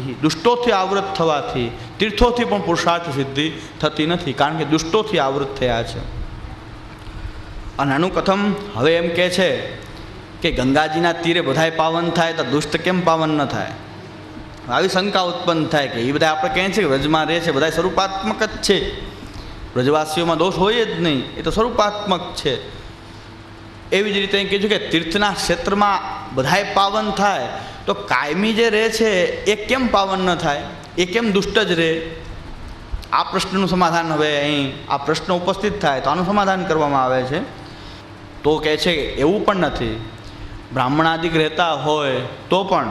દુષ્ટોથી આવૃત થવાથી, તીર્થોથી પણ પુરુષાર્થ સિદ્ધિ થતી નથી, કારણ કે દુષ્ટોથી આવૃત થયા છે. અને આનું કથમ હવે એમ કહે છે કે ગંગાજીના તીરે બધાય પાવન થાય તો દુષ્ટ કેમ પાવન ન થાય? આવી શંકા ઉત્પન્ન થાય કે એ બધા આપણે કહીએ છીએ કે વ્રજમાં રહે છે બધા સ્વરૂપાત્મક જ છે. વ્રજવાસીઓમાં દોષ હોય જ નહીં, એ તો સ્વરૂપાત્મક છે. એવી જ રીતે કીધું કે તીર્થના ક્ષેત્રમાં બધાય પાવન થાય, તો કાયમી જે રહે છે, એ કેમ પાવન ન થાય? એ કેમ દુષ્ટ જ રહે? આ પ્રશ્નનું સમાધાન હવે અહીં, આ પ્રશ્ન ઉપસ્થિત થાય, તો આનું સમાધાન કરવામાં આવે છે. તો કહે છે એવું પણ નથી. બ્રાહ્મણાદિક રહેતા હોય, તો પણ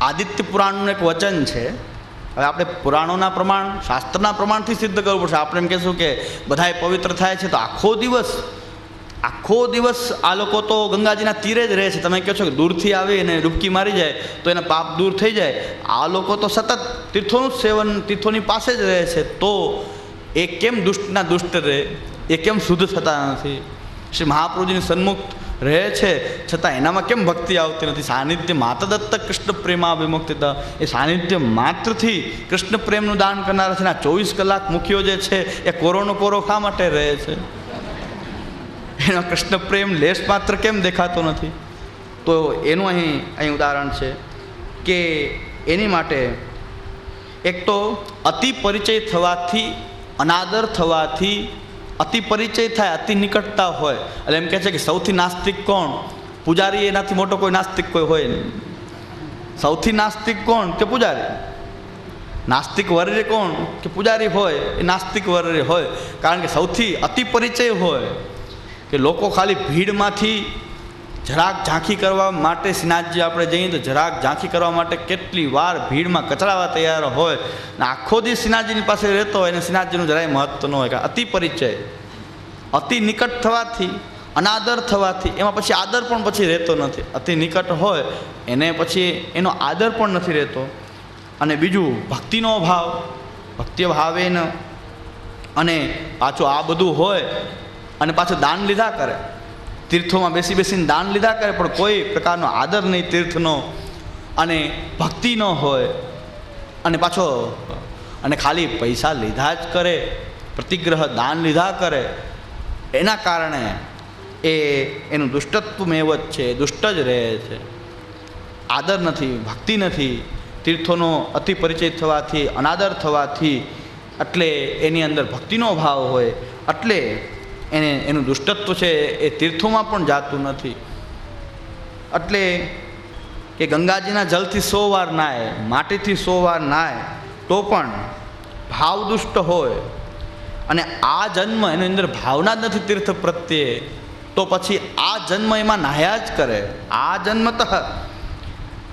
આદિત્ય પુરાણનું એક વચન છે. હવે આપણે પુરાણોના પ્રમાણ, શાસ્ત્રના પ્રમાણથી સિદ્ધ કરવું પડશે. આપણે એમ કહેશું કે બધાય પવિત્ર થાય છે, તો આખો દિવસ આખો દિવસ આ લોકો તો ગંગાજીના તીરે જ રહે છે. તમે કહો છો કે દૂરથી આવી અને ડૂબકી મારી જાય, તો એના પાપ દૂર થઈ જાય. આ લોકો તો સતત તીર્થોનું સેવન તીર્થોની પાસે જ રહે છે. તો એ કેમ દુષ્ટના દુષ્ટ રહે? એ કેમ શુદ્ધ થતા નથી? શ્રી મહાપ્રભુજીની સન્મુખ રહે છે. છતાં એનામાં કેમ ભક્તિ આવતી નથી? સાનિધ્ય માતદત્ત કૃષ્ણ પ્રેમા વિમુક્તિતા એ સાનિધ્ય માત્રથી કૃષ્ણ પ્રેમનું દાન કરનારા છે. ને ચોવીસ કલાક મુખ્યો જે છે, એ કોરોનો કોરો ખા માટે રહે છે? એનો કૃષ્ણ પ્રેમ લેશ માત્ર કેમ દેખાતો નથી? તો એનું અહીં અહીં ઉદાહરણ છે કે એની માટે એક તો અતિ પરિચય થવાથી, અનાદર થવાથી અતિ પરિચય થાય, અતિ નિકટતા હોય. એટલે એમ કહે છે કે સૌથી નાસ્તિક કોણ? પૂજારી એનાથી મોટો કોઈ નાસ્તિક કોઈ હોય નહીં. સૌથી નાસ્તિક કોણ? કે પૂજારી. નાસ્તિક વર્ય કોણ? કે પૂજારી હોય, એ નાસ્તિક વર્ય હોય. કારણ કે સૌથી અતિ પરિચય હોય કે લોકો ખાલી ભીડમાંથી જરાક ઝાંખી કરવા માટે શ્રીનાથજી આપણે જઈએ તો જરાક ઝાંખી કરવા માટે કેટલી વાર ભીડમાં કચરાવા તૈયાર હોય ને આખો દિવસ શ્રીનાથજીની પાસે રહેતો હોય અને શ્રીનાથજીનું જરાય મહત્વ ન હોય અતિ પરિચય, અતિ નિકટ થવાથી, અનાદર થવાથી, એમાં પછી આદર પણ પછી રહેતો નથી. અતિ નિકટ હોય, એને પછી એનો આદર પણ નથી રહેતો. અને બીજું ભક્તિનો ભાવ ભક્તિ ભાવે અને પાછું આ બધું હોય અને પાછું દાન લીધા કરે. તીર્થોમાં બેસી બેસીને દાન લીધા કરે, પણ કોઈ પ્રકારનો આદર નહીં તીર્થનો અને ભક્તિ ન હોય. અને પાછો, અને ખાલી પૈસા લીધા જ કરે, પ્રતિગ્રહ દાન લીધા કરે. એના કારણે એ, એનું દુષ્ટત્વમેવ જ છે, દુષ્ટ જ રહે છે. આદર નથી, ભક્તિ નથી, તીર્થોનો અતિ પરિચય થવાથી, અનાદર થવાથી, એટલે એની અંદર ભક્તિનો ભાવ હોય. એટલે એને, એનું દુષ્ટત્વ છે એ તીર્થોમાં પણ જાતું નથી. એટલે કે ગંગાજીના જલથી સો વાર નાય માટીથી સો વાર નાય તો પણ ભાવ દુષ્ટ હોય. અને આ જન્મ એની અંદર ભાવના જ નથી તીર્થ પ્રત્યે. તો પછી આ જન્મ એમાં નાહ્યા જ કરે. આ જન્મતઃ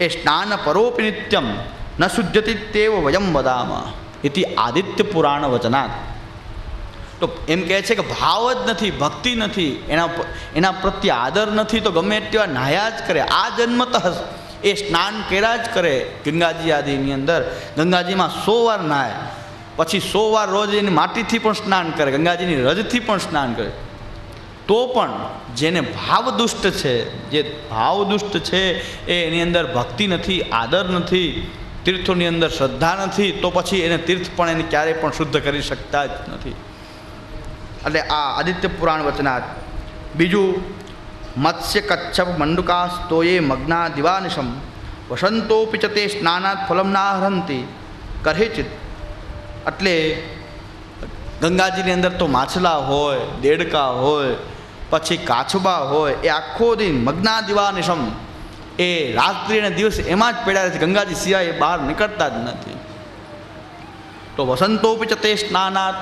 એ સ્નાન પરોપી નિત્યમ ન શુદ્ધતી તેવ વયમ વદામ. ઇતિ આદિત્ય પુરાણ વચનાત. તો એમ કહે છે કે ભાવ જ નથી, ભક્તિ નથી, એના એના પ્રત્યે આદર નથી, તો ગમે તેવા નાહ્યા જ કરે. આ જન્મતઃ એ સ્નાન કર્યા જ કરે ગંગાજી આદિની અંદર. ગંગાજીમાં સો વાર નાય, પછી સો વાર રોજ એની માટીથી પણ સ્નાન કરે, ગંગાજીની રજથી પણ સ્નાન કરે. તો પણ જેને ભાવ દુષ્ટ છે, જે ભાવ દુષ્ટ છે, એ એની અંદર ભક્તિ નથી, આદર નથી, તીર્થોની અંદર શ્રદ્ધા નથી, તો પછી એને તીર્થ પણ એને ક્યારેય પણ શુદ્ધ કરી શકતા જ નથી. એટલે આ આદિત્ય પુરાણ વચનાત. બીજું, મત્સ્ય કચ્છપ મંડુકા સ્તોયે મગ્ના દિવાનિશમ. વસંતોપિ ચ તે સ્નાનાત ફલમ ના હરંતી. કરહેચિત એટલે ગંગાજીની અંદર તો માછલા હોય, દેડકા હોય, પછી કાછબા હોય, એ આખો દિન મગ્ના દિવાનિશમ. એ રાત્રિ અને દિવસ એમાં જ પડ્યા છે. ગંગાજી સિવાય બહાર નીકળતા જ નથી. તો વસંતોપિ ચ તે સ્નાનાત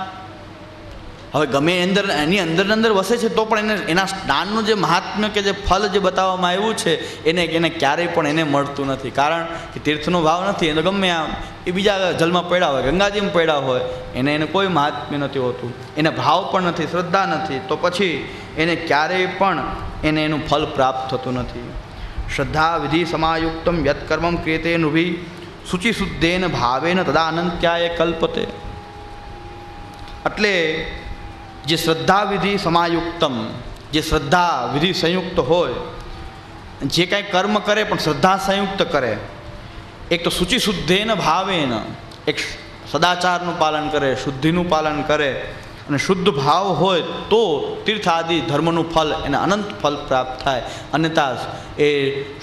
હવે ગમે અંદર એની અંદર અંદર વસે છે, તો પણ એને એના સ્નાનનું જે મહાત્મ્ય કે જે ફલ જે બતાવવામાં આવ્યું છે, એને એને ક્યારેય પણ એને મળતું નથી. કારણ કે તીર્થનો ભાવ નથી, એને ગમે આમ એ બીજા જલમાં પડ્યા હોય, ગંગાજીમાં પડ્યા હોય, એને એને કોઈ મહાત્મ્ય નથી હોતું. એને ભાવ પણ નથી, શ્રદ્ધા નથી. તો પછી એને ક્યારેય પણ એને એનું ફલ પ્રાપ્ત થતું નથી. શ્રદ્ધા વિધિ સમાયુક્તમ યત્કર્મમ ક્રિયતે નુભી શુચિશુદ્ધેન ભાવેન તદા અનંત્યાય કલ્પતે. એટલે જે શ્રદ્ધા વિધિ સમાયુક્તમ, જે શ્રદ્ધા વિધિ સંયુક્ત હોય, જે કાંઈ કર્મ કરે પણ શ્રદ્ધા સંયુક્ત કરે, એક તો શુચિ શુદ્ધેન ભાવેન, એક સદાચારનું પાલન કરે, શુદ્ધિનું પાલન કરે, અને શુદ્ધ ભાવ હોય તો તીર્થ આદિ ધર્મનું ફલ એને અનંત ફલ પ્રાપ્ત થાય. અન્યથા એ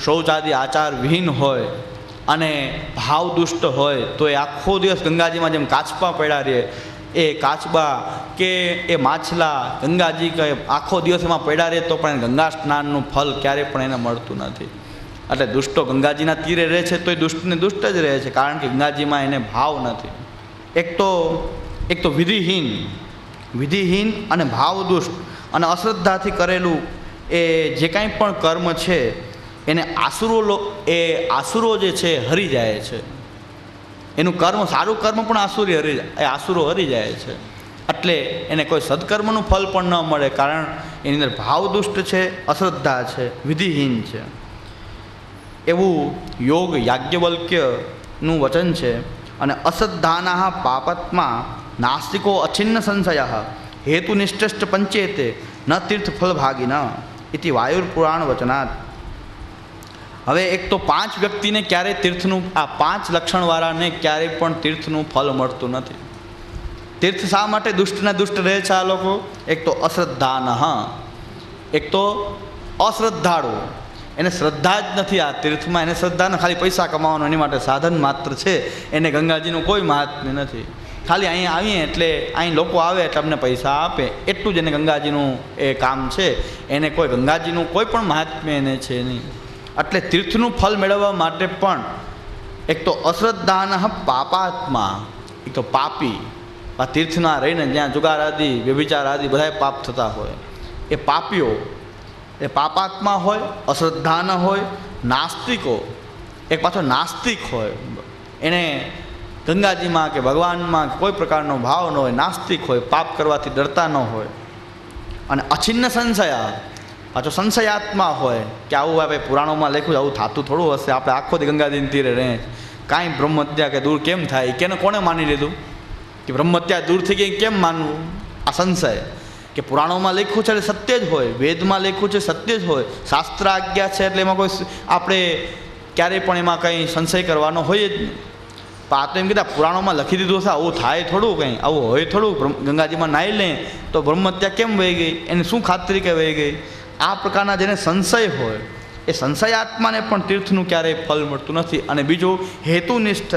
શૌચાદિ આચાર વિહીન હોય અને ભાવ દુષ્ટ હોય, તો એ આખો દિવસ ગંગાજીમાં જેમ કાચપા પડ્યા રહે એ કાચબા કે એ માછલા, ગંગાજી કે આખો દિવસ એમાં પડ્યા રહે તો પણ ગંગા સ્નાનનું ફલ ક્યારેય પણ એને મળતું નથી. એટલે દુષ્ટો ગંગાજીના તીરે રહે છે તો એ દુષ્ટને દુષ્ટ જ રહે છે કારણ કે ગંગાજીમાં એને ભાવ નથી. એક તો એક તો વિધિહીન વિધિહીન અને ભાવદુષ્ટ અને અશ્રદ્ધાથી કરેલું એ જે કાંઈ પણ કર્મ છે, એને આસુરો એ આસુરો જે છે હરી જાય છે. એનું કર્મ, સારું કર્મ પણ આસુરી હરી એ આસુરો હરી જાય છે. એટલે એને કોઈ સદકર્મનું ફલ પણ ન મળે કારણ એની અંદર ભાવદુષ્ટ છે, અશ્રદ્ધા છે, વિધિહીન છે. એવું યોગ યાજ્ઞવલ્ક્યનું વચન છે અને અશ્રદ્ધાના પાપત્મા નાસ્તિકો અછિન્ન સંશય હેતુનિષ્ઠશ્ચ પંચેતે, ન તીર્થફલભાગિન, ઇતિ વાયુર્પુરાણ વચનાત હવે એક તો પાંચ વ્યક્તિને ક્યારેય તીર્થનું, આ પાંચ લક્ષણવાળાને ક્યારેય પણ તીર્થનું ફળ મળતું નથી. તીર્થ શા માટે દુષ્ટના દુષ્ટ રહે છે આ લોકો? એક તો અશ્રદ્ધાન એક તો અશ્રદ્ધાળુ. એને શ્રદ્ધા જ નથી આ તીર્થમાં, એને શ્રદ્ધાને ખાલી પૈસા કમાવાનું, એની માટે સાધન માત્ર છે. એને ગંગાજીનું કોઈ મહાત્મ્ય નથી. ખાલી અહીં આવીએ એટલે અહીં લોકો આવે એટલે અમને પૈસા આપે. એટલું જ એને ગંગાજીનું એ કામ છે. એને કોઈ ગંગાજીનું કોઈ પણ મહાત્મ્ય એને છે નહીં. એટલે તીર્થનું ફલ મેળવવા માટે પણ એક તો અશ્રદ્ધાન પાપાત્મા, એક તો પાપી, આ તીર્થના રહીને જ્યાં જુગાર આદિ, વ્યભિચાર આદિ બધાય પાપ થતા હોય. એ પાપીઓ, એ પાપાત્મા હોય, અશ્રદ્ધાન હોય, નાસ્તિકો, એક પાછો નાસ્તિક હોય. એને ગંગાજીમાં કે ભગવાનમાં કોઈ પ્રકારનો ભાવ ન હોય, નાસ્તિક હોય, પાપ કરવાથી ડરતા ન હોય. અને અછિન્ન સંશયા પાછો સંશયાત્મા હોય કે આવું આપણે પુરાણોમાં લખ્યું આવું થતું થોડું હશે, આપણે આખો દી ગંગાજીને તીરે રહે. કાંઈ બ્રહ્મત્યા કે દૂર કેમ થાય? કેને કોણે માની લીધું? કે બ્રહ્મત્યા દૂર થઈ ગઈ, કેમ માનવું? આ સંશય. કે પુરાણોમાં લખ્યું છે એટલે સત્ય જ હોય, વેદમાં લખ્યું છે સત્ય જ હોય શાસ્ત્ર આજ્ઞા છે એટલે એમાં કોઈ આપણે ક્યારેય પણ એમાં કંઈ સંશય કરવાનો હોય જ નહીં. પણ આ તો એમ કીધા, પુરાણોમાં લખી દીધું હશે, આવું થાય થોડું કંઈ, આવું હોય થોડું ગંગાજીમાં નાહી લે, તો બ્રહ્મત્યા કેમ વહી ગઈ? એની શું ખાતરી કે વહી ગઈ? આ પ્રકારના જેને સંશય હોય, એ સંશયાત્માને પણ તીર્થનું ક્યારેય ફલ મળતું નથી. અને બીજું હેતુનિષ્ઠ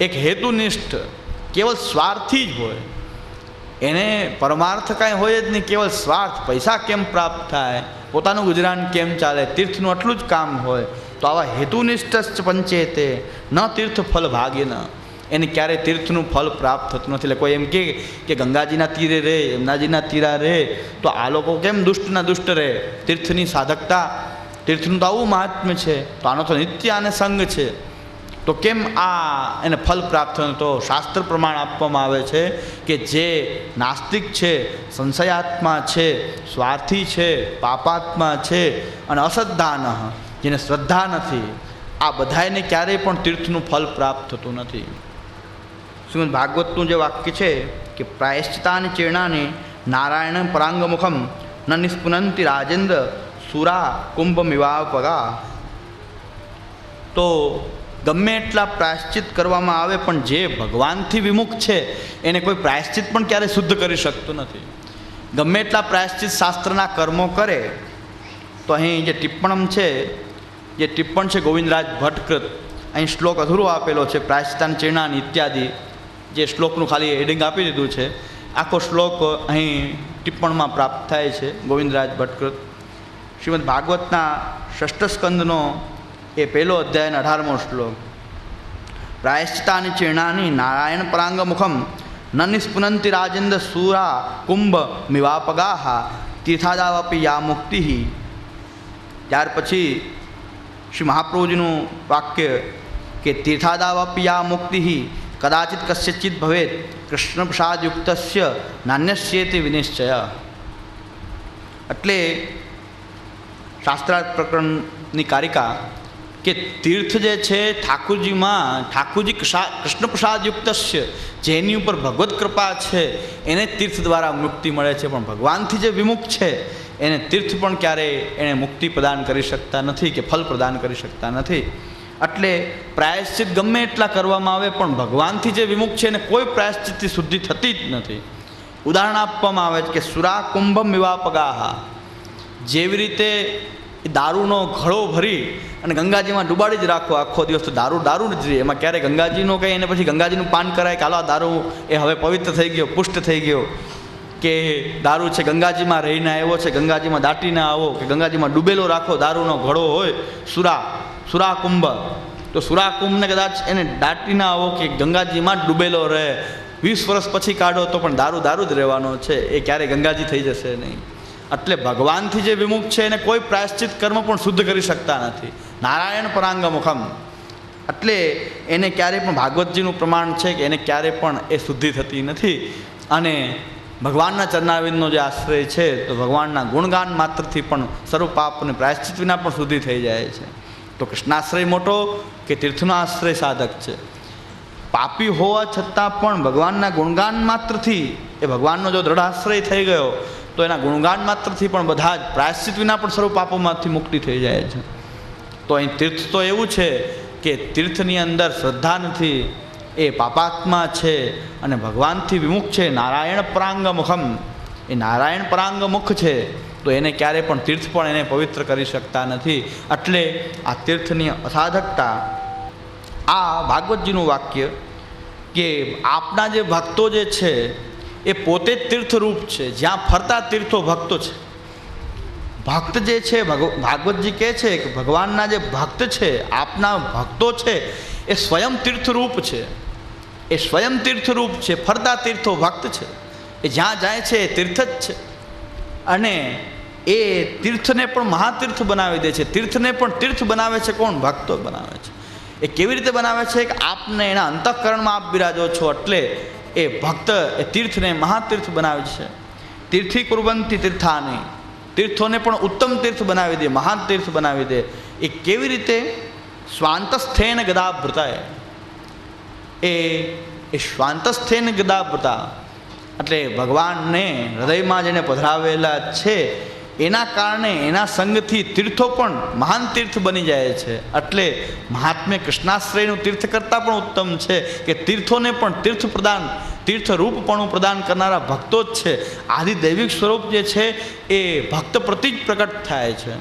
એક હેતુનિષ્ઠ કેવલ સ્વાર્થી જ હોય. એને પરમાર્થ કાંઈ હોય જ નહીં, કેવલ સ્વાર્થ. પૈસા કેમ પ્રાપ્ત થાય? પોતાનું ગુજરાન કેમ ચાલે? તીર્થનું આટલું જ કામ હોય. તો આવા હેતુનિષ્ઠ પંચેતે ન તીર્થ ફલ ભાગ્યના એને ક્યારેય તીર્થનું ફળ પ્રાપ્ત થતું નથી. એટલે કોઈ એમ કહે કે ગંગાજીના તીરે રહે યમુનાજીના તીરા રહે તો આ લોકો કેમ દુષ્ટના દુષ્ટ રહે? તીર્થની સાધકતા, તીર્થનું તો આવું મહાત્મ્ય છે, તો આનો તો નિત્ય અને સંગ છે. તો કેમ આ એને ફલ પ્રાપ્ત થયું? તો શાસ્ત્ર પ્રમાણ આપવામાં આવે છે કે જે નાસ્તિક છે, સંશયાત્મા છે, સ્વાર્થી છે, પાપાત્મા છે અને અશ્રદ્ધાન જેને શ્રદ્ધા નથી, આ બધાને ક્યારેય પણ તીર્થનું ફલ પ્રાપ્ત થતું નથી. શ્રીમદ ભાગવતનું જે વાક્ય છે કે પ્રાયશ્ચિતાને ચીર્ણાની નારાયણ પરાંગમુખમ ન નિષ્પુનંતિ રાજેન્દ્ર સુરા કુંભ મિવાપગા તો ગમે એટલા પ્રાયશ્ચિત કરવામાં આવે, પણ જે ભગવાનથી વિમુખ છે, એને કોઈ પ્રાયશ્ચિત પણ ક્યારેય શુદ્ધ કરી શકતું નથી. ગમે એટલા પ્રાયશ્ચિત શાસ્ત્રના કર્મો કરે, તો અહીં જે ટિપ્પણમ છે, જે ટિપ્પણ છે ગોવિંદરાજ ભટ્ટકૃત, અહીં શ્લોક અધૂરો આપેલો છે, પ્રાયશ્ચિતાન ચીર્ણાન ઇત્યાદિ. જે શ્લોકનું ખાલી હેડિંગ આપી દીધું છે, આખો શ્લોક અહીં ટિપ્પણમાં પ્રાપ્ત થાય છે, ગોવિંદરાજ ભટ્ટકૃત શ્રીમદ ભાગવતના ષષ્ઠ સ્કંદનો એ પહેલો અધ્યાય અઢારમો શ્લોક. પ્રાયશ્ચિતાની ચીર્ણાની નારાયણ પરાંગ મુખમ ન નિષ્પુનંતિ રાજેન્દ્ર સુરા કુંભ મિવાપગાહા તીર્થાદાવપી યા મુક્તિ. ત્યાર પછી શ્રી મહાપ્રભુજીનું વાક્ય કે તીર્થાદાવપી યા મુક્તિ કદાચિત કસ્યચિત ભવેત કૃષ્ણપ્રસાદયુક્ત નાન્યસ્યેતિ વિનિશ્ચય એટલે શાસ્ત્રાર્થ પ્રકરણની કારિકા કે તીર્થ જે છે ઠાકુરજીમાં ઠાકુરજી કૃષ્ણપ્રસાદયુક્ત કૃષ્ણ જેની ઉપર ભગવત કૃપા છે એને તીર્થ દ્વારા મુક્તિ મળે છે પણ ભગવાનથી જે વિમુખ છે એને તીર્થ પણ ક્યારેય એણે મુક્તિ પ્રદાન કરી શકતા નથી કે ફલ પ્રદાન કરી શકતા નથી એટલે પ્રાયશ્ચિત ગમે એટલા કરવામાં આવે પણ ભગવાનથી જે વિમુખ છે એને કોઈ પ્રાયશ્ચિતથી શુદ્ધિ થતી જ નથી. ઉદાહરણ આપવામાં આવે છે કે સુરા કુંભમ વિવાપગાહા. જેવી રીતે દારૂનો ઘડો ભરી અને ગંગાજીમાં ડુબાડી જ રાખો, આખો દિવસ તો દારૂ દારૂ જ રહે. એમાં ક્યારે ગંગાજીનો કંઈ, એને પછી ગંગાજીનું પાન કરાય કે હાલો આ દારૂ એ હવે પવિત્ર થઈ ગયો, પુષ્ટ થઈ ગયો. કે દારૂ છે ગંગાજીમાં રહીને આવ્યો છે, ગંગાજીમાં દાટીને આવો, કે ગંગાજીમાં ડૂબેલો રાખો, દારૂનો ઘડો હોય, સુરા. સુરા કુંભ તો સુરાકુંભને કદાચ એને દાટીને આવો કે ગંગાજીમાં ડૂબેલો રહે. વીસ વર્ષ પછી કાઢો તો પણ દારૂ દારૂ જ રહેવાનો છે. એ ક્યારેય ગંગાજી થઈ જશે નહીં. એટલે ભગવાનથી જે વિમુખ છે એને કોઈ પ્રાયશ્ચિત કર્મ પણ શુદ્ધ કરી શકતા નથી. નારાયણ પરાંગમુખમ. એટલે એને ક્યારેય પણ ભાગવતજીનું પ્રમાણ છે કે એને ક્યારેય પણ એ શુદ્ધિ થતી નથી. અને ભગવાનના ચરણાવિંદનો જે આશ્રય છે, તો ભગવાનના ગુણગાન માત્રથી પણ સર્વ પાપ અને પ્રાયશ્ચિત વિના પણ શુદ્ધિ થઈ જાય છે. તો કૃષ્ણાશ્રય મોટો કે તીર્થનો આશ્રય સાધક છે? પાપી હોવા છતાં પણ ભગવાનના ગુણગાન માત્રથી, એ ભગવાનનો જો દ્રઢ આશ્રય થઈ ગયો, તો એના ગુણગાન માત્રથી પણ બધા જ પ્રાયશ્ચિત વિના પણ સર્વ પાપોમાંથી મુક્તિ થઈ જાય છે. તો અહીં તીર્થ તો એવું છે કે તીર્થની અંદર શ્રદ્ધા નથી, એ પાપાત્મા છે અને ભગવાનથી વિમુખ છે, નારાયણ પરાંગમુખમ. એ નારાયણ પરાંગમુખ છે તો એને ક્યારે પણ તીર્થ પણ એને પવિત્ર કરી શકતા નથી. એટલે આ તીર્થની અસાધકતા, આ ભાગવતજીનું વાક્ય કે આપના જે ભક્તો જે છે, એ પોતે જ તીર્થરૂપ છે. જ્યાં ફરતા તીર્થો ભક્તો છે. ભક્ત જે છે, ભગવ, ભાગવતજી કહે છે કે ભગવાનના જે ભક્ત છે, આપના ભક્તો છે, એ સ્વયં તીર્થરૂપ છે. એ સ્વયં તીર્થરૂપ છે, ફરતા તીર્થો ભક્ત છે. એ જ્યાં જાય છે, એ તીર્થ જ છે. અને એ તીર્થને પણ મહાતીર્થ બનાવી દે છે. તીર્થને પણ તીર્થ બનાવે છે કોણ? ભક્તો બનાવે છે. એ કેવી રીતે બનાવે છે કે આપને એના અંતઃકરણમાં આપ બિરાજો છો એટલે એ ભક્ત એ તીર્થને મહાતીર્થ બનાવે છે. તીર્થી કુર્બંતી તીર્થાની. તીર્થોને પણ ઉત્તમ તીર્થ બનાવી દે, મહાન તીર્થ બનાવી દે. એ કેવી રીતે? સ્વાંતસ્થેન ગદાભૃતાય એ એ શ્વાંતસ્થેન ગદાભૃતા એટલે ભગવાનને હૃદયમાં જેને પધરાવેલા છે એના કારણે એના સંગથી તીર્થો પણ મહાન તીર્થ બની જાય છે. એટલે મહાત્મ્ય કૃષ્ણાશ્રયનું તીર્થ કરતાં પણ ઉત્તમ છે કે તીર્થોને પણ તીર્થ પ્રદાન, તીર્થ પણ પ્રદાન કરનારા ભક્તો જ છે. આદિ દૈવિક સ્વરૂપ જે છે એ ભક્ત પ્રતિ જ પ્રકટ થાય છે.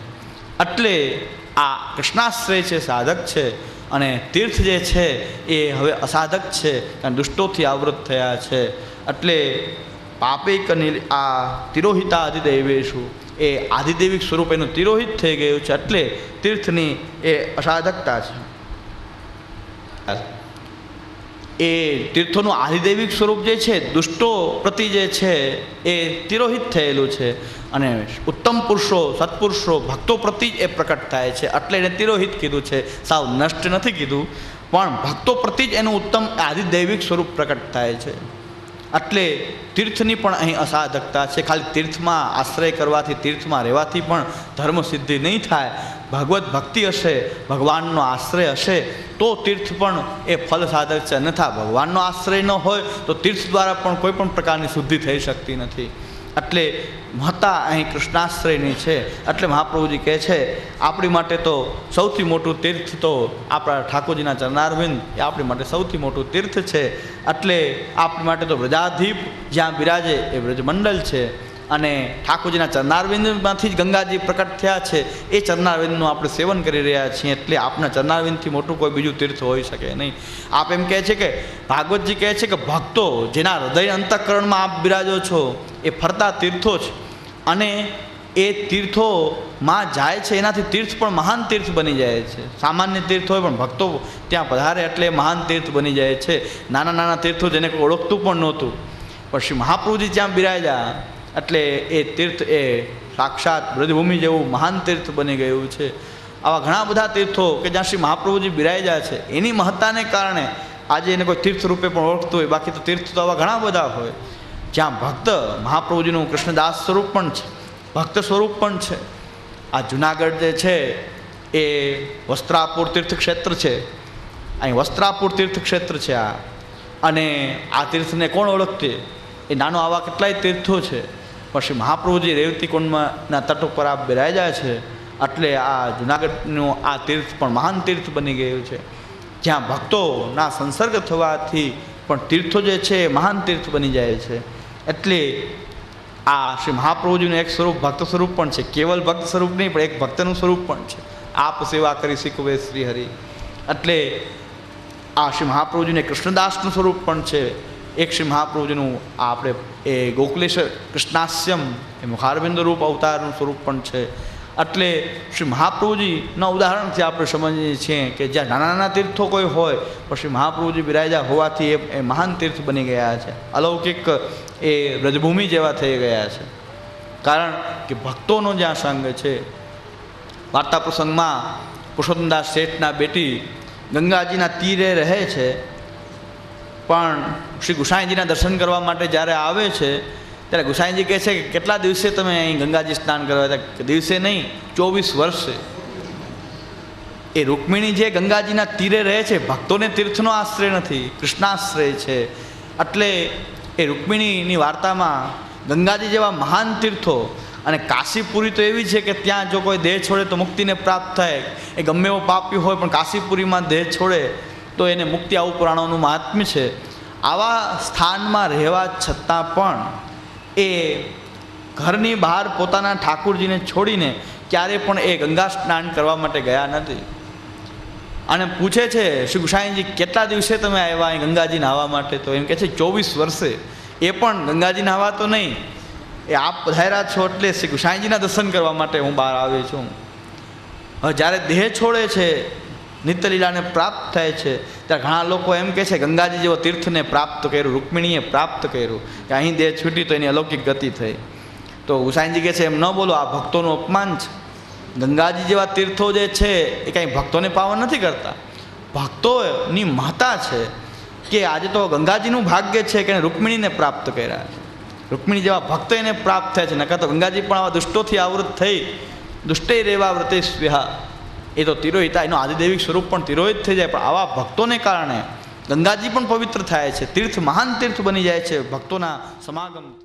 એટલે આ કૃષ્ણાશ્રય છે સાધક છે અને તીર્થ જે છે એ હવે અસાધક છે, કારણ દુષ્ટોથી આવૃત થયા છે. એટલે પાપે કનિલ આ તિરોહિતા આદિદૈવેશુ એ આદિદેવિક સ્વરૂપ એનું તિરોહિત થઈ ગયું છે એટલે તીર્થની એ અસાધકતા છે. એ તીર્થોનું આદિદૈવિક સ્વરૂપ જે છે, દુષ્ટો પ્રતિ જે છે, એ તિરોહિત થયેલું છે. અને ઉત્તમ પુરુષો, સત્પુરુષો, ભક્તો પ્રતિ જ એ પ્રકટ થાય છે. એટલે એને તિરોહિત કીધું છે. સાવ નષ્ટ નથી કીધું. પણ ભક્તો પ્રતિ જ એનું ઉત્તમ આદિદૈવિક સ્વરૂપ પ્રકટ થાય છે. એટલે તીર્થની પણ અહીં અસાધકતા છે. ખાલી તીર્થમાં આશ્રય કરવાથી તીર્થમાં રહેવાથી પણ ધર્મ સિદ્ધિ નહીં થાય. ભગવત ભક્તિ હશે, ભગવાનનો આશ્રય હશે, તો તીર્થ પણ એ ફલ સાધક છે. અન્યથા ભગવાનનો આશ્રય ન હોય તો તીર્થ દ્વારા પણ કોઈ પણ પ્રકારની શુદ્ધિ થઈ શકતી નથી. એટલે મહત્તા અહીં કૃષ્ણાશ્રયની છે. એટલે મહાપ્રભુજી કહે છે, આપણી માટે તો સૌથી મોટું તીર્થ તો આપણા ઠાકોરજીના ચરણારવિંદ એ આપણી માટે સૌથી મોટું તીર્થ છે. એટલે આપણી માટે તો વ્રજાધીપ જ્યાં બિરાજે એ વ્રજમંડળ છે. અને ઠાકોરજીના ચરણારવિંદમાંથી જ ગંગાજી પ્રકટ થયા છે. એ ચરણારવિંદનું આપણે સેવન કરી રહ્યા છીએ એટલે આપના ચરણારવિંદથી મોટું કોઈ બીજું તીર્થ હોઈ શકે નહીં. આપ એમ કહે છે કે, ભાગવતજી કહે છે કે, ભક્તો, જેના હૃદય અંતઃકરણમાં આપ બિરાજો છો, એ ફરતા તીર્થો છે અને એ તીર્થોમાં જાય છે, એનાથી તીર્થ પણ મહાન તીર્થ બની જાય છે. સામાન્ય તીર્થ હોય, પણ ભક્તો ત્યાં પધારે એટલે મહાન તીર્થ બની જાય છે. નાના નાના તીર્થો જેને ઓળખતું પણ નહોતું. પણ શ્રી મહાપ્રભુજી જ્યાં બિરાજ્યા એટલે એ તીર્થ, એ સાક્ષાત બ્રજભૂમિ જેવું મહાન તીર્થ બની ગયું છે. આવા ઘણા બધા તીર્થો કે જ્યાં શ્રી મહાપ્રભુજી બિરાજ્યા છે, એની મહત્તાને કારણે આજે એને કોઈ તીર્થ રૂપે પણ ઓળખતું હોય, બાકી તો તીર્થ તો આવા ઘણા બધા હોય. જ્યાં ભક્ત મહાપ્રભુજીનું કૃષ્ણદાસ સ્વરૂપ પણ છે, ભક્ત સ્વરૂપ પણ છે. આ જુનાગઢ જે છે, એ વસ્ત્રાપુર તીર્થક્ષેત્ર છે. અહીં વસ્ત્રાપુર તીર્થક્ષેત્ર છે આ. અને આ તીર્થને કોણ ઓળખતે એ નાનો આવા કેટલાય તીર્થો છે. શ્રી મહાપ્રભુજી રેવતી કુંડમાંના તટ ઉપર આપ બિરાજ્યા છે, એટલે આ જુનાગઢનું આ તીર્થ પણ મહાન તીર્થ બની ગયું છે. જ્યાં ભક્તોના સંસર્ગ થવાથી પણ તીર્થો જે છે એ મહાન તીર્થ બની જાય છે. એટલે આ શ્રી મહાપ્રભુજીનું એક સ્વરૂપ ભક્ત સ્વરૂપ પણ છે. કેવલ ભક્ત સ્વરૂપ નહીં, પણ એક ભક્તનું સ્વરૂપ પણ છે. આપ સેવા કરી શીખવે શ્રી હરિ એટલે આ શ્રી મહાપ્રભુજીને કૃષ્ણદાસનું સ્વરૂપ પણ છે. એક શ્રી મહાપ્રભુજીનું આપણે એ ગોકુલેશ કૃષ્ણાસ્યમ એ મુખારબિંદ રૂપ અવતારનું સ્વરૂપ પણ છે. એટલે શ્રી મહાપ્રભુજીના ઉદાહરણથી આપણે સમજીએ છીએ કે જ્યાં નાના નાના તીર્થો કોઈ હોય, પણ શ્રી મહાપ્રભુજી બિરાજા હોવાથી એ એ મહાન તીર્થ બની ગયા છે. અલૌકિક એ રજભૂમિ જેવા થઈ ગયા છે. કારણ કે ભક્તોનો જ્યાં સંગ છે, વાર્તા પ્રસંગમાં પુરુષોત્તમદાસ શેઠના બેટી ગંગાજીના તીરે રહે છે પણ શ્રી ગુસાઈજીના દર્શન કરવા માટે જ્યારે આવે છે, ત્યારે ગુસાઈજી કહે છે કે કેટલા દિવસે તમે અહીં ગંગાજી સ્નાન કરવા હતા દિવસે નહીં, ચોવીસ વર્ષે. એ રૂકમિણી જે ગંગાજીના તીરે રહે છે, ભક્તોને તીર્થનો આશ્રય નથી, કૃષ્ણાશ્રય છે. એટલે એ રૂકમિણીની વાર્તામાં ગંગાજી જેવા મહાન તીર્થો અને કાશીપુરી તો એવી છે કે ત્યાં જો કોઈ દેહ છોડે તો મુક્તિને પ્રાપ્ત થાય. એ ગમે એવો પાપ્યું હોય, પણ કાશીપુરીમાં દેહ છોડે તો એને મુક્તિ આવું પુરાણોનું મહાત્મ્ય છે. આવા સ્થાનમાં રહેવા છતાં પણ એ ઘરની બહાર પોતાના ઠાકુરજીને છોડીને ક્યારે પણ એ ગંગા સ્નાન કરવા માટે ગયા નથી. અને પૂછે છે, શ્રી ગુસાઈજી, કેટલા દિવસે તમે આવ્યા અહીં ગંગાજી નાહવા માટે? તો એમ કહે છે, ચોવીસ વર્ષે. એ પણ ગંગાજી નાહવા તો નહીં. એ આપ પધાર્યા છો એટલે શ્રી ગુસાઈજીના દર્શન કરવા માટે હું બહાર આવ્યો છું. હવે જ્યારે દેહ છોડે છે નિત્યલીલાને પ્રાપ્ત થાય છે. ત્યારે ઘણા લોકો એમ કહે છે, ગંગાજી જેવો તીર્થને પ્રાપ્ત કર્યું, રૂકમિણીએ પ્રાપ્ત કર્યું. કે અહીં દેહ છૂટી તો એની અલૌકિક ગતિ થઈ. તો હુસાઈનજી કહે છે, એમ ન બોલો, આ ભક્તોનું અપમાન છે. ગંગાજી જેવા તીર્થો જે છે, એ કાંઈ ભક્તોને પાવન નથી કરતા. ભક્તોની માતા છે કે આજે તો ગંગાજીનું ભાગ્ય છે કે રૂકમિણીને પ્રાપ્ત કર્યા છે. રૂકમિણી જેવા ભક્ત એને પ્રાપ્ત થયા છે. નકર તો ગંગાજી પણ આવા દુષ્ટોથી આવૃત થઈ. દુષ્ટે રેવા વ્રતે સ્વ્યા એ તો તિરોહિતા, એનું આદિદેવિક સ્વરૂપ પણ તિરોહિત થઈ જાય. પણ આવા ભક્તોને કારણે ગંગાજી પણ પવિત્ર થાય છે. તીર્થ, મહાન તીર્થ બની જાય છે ભક્તોના સમાગમથી.